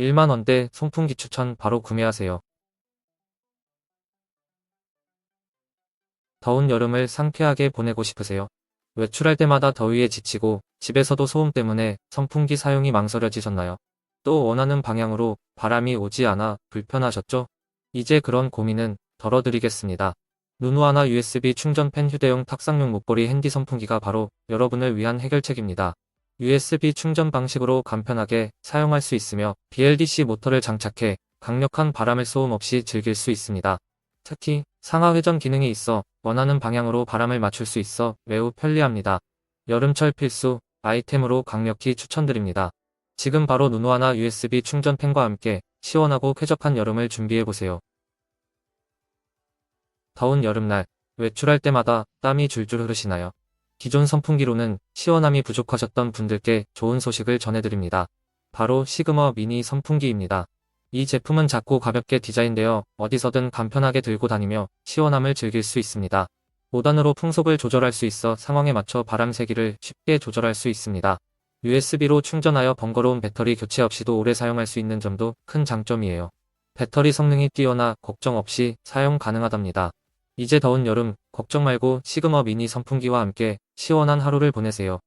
1만원대 송풍기 추천 바로 구매하세요. 더운 여름을 상쾌하게 보내고 싶으세요? 외출할 때마다 더위에 지치고 집에서도 소음 때문에 선풍기 사용이 망설여지셨나요? 또 원하는 방향으로 바람이 오지 않아 불편하셨죠? 이제 그런 고민은 덜어드리겠습니다. 누누하나 USB 충전팬 휴대용 탁상용 목걸이 핸디 선풍기가 바로 여러분을 위한 해결책입니다. USB 충전 방식으로 간편하게 사용할 수 있으며 BLDC 모터를 장착해 강력한 바람을 소음 없이 즐길 수 있습니다. 특히 상하 회전 기능이 있어 원하는 방향으로 바람을 맞출 수 있어 매우 편리합니다. 여름철 필수 아이템으로 강력히 추천드립니다. 지금 바로 누누하나 USB 충전팬과 함께 시원하고 쾌적한 여름을 준비해보세요. 더운 여름날, 외출할 때마다 땀이 줄줄 흐르시나요? 기존 선풍기로는 시원함이 부족하셨던 분들께 좋은 소식을 전해드립니다. 바로 시그머 미니 선풍기입니다. 이 제품은 작고 가볍게 디자인되어 어디서든 간편하게 들고 다니며 시원함을 즐길 수 있습니다. 5단으로 풍속을 조절할 수 있어 상황에 맞춰 바람 세기를 쉽게 조절할 수 있습니다. USB로 충전하여 번거로운 배터리 교체 없이도 오래 사용할 수 있는 점도 큰 장점이에요. 배터리 성능이 뛰어나 걱정 없이 사용 가능하답니다. 이제 더운 여름 걱정 말고 시그머 미니 선풍기와 함께 시원한 하루를 보내세요.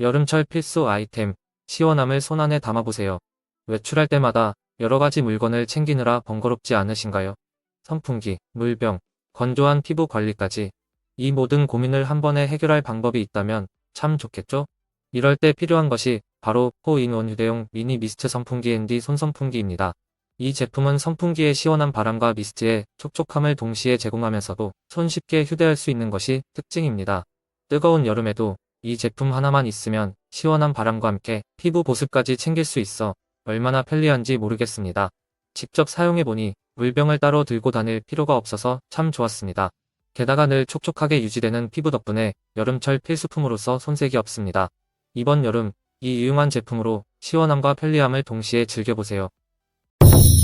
여름철 필수 아이템 시원함을 손안에 담아보세요. 외출할 때마다 여러 가지 물건을 챙기느라 번거롭지 않으신가요? 선풍기, 물병, 건조한 피부 관리까지 이 모든 고민을 한 번에 해결할 방법이 있다면 참 좋겠죠? 이럴 때 필요한 것이 바로 4인원 휴대용 미니 미스트 선풍기 앤디 손선풍기입니다. 이 제품은 선풍기의 시원한 바람과 미스트의 촉촉함을 동시에 제공하면서도 손쉽게 휴대할 수 있는 것이 특징입니다. 뜨거운 여름에도 이 제품 하나만 있으면 시원한 바람과 함께 피부 보습까지 챙길 수 있어 얼마나 편리한지 모르겠습니다. 직접 사용해보니 물병을 따로 들고 다닐 필요가 없어서 참 좋았습니다. 게다가 늘 촉촉하게 유지되는 피부 덕분에 여름철 필수품으로서 손색이 없습니다. 이번 여름 이 유용한 제품으로 시원함과 편리함을 동시에 즐겨보세요. Thank you.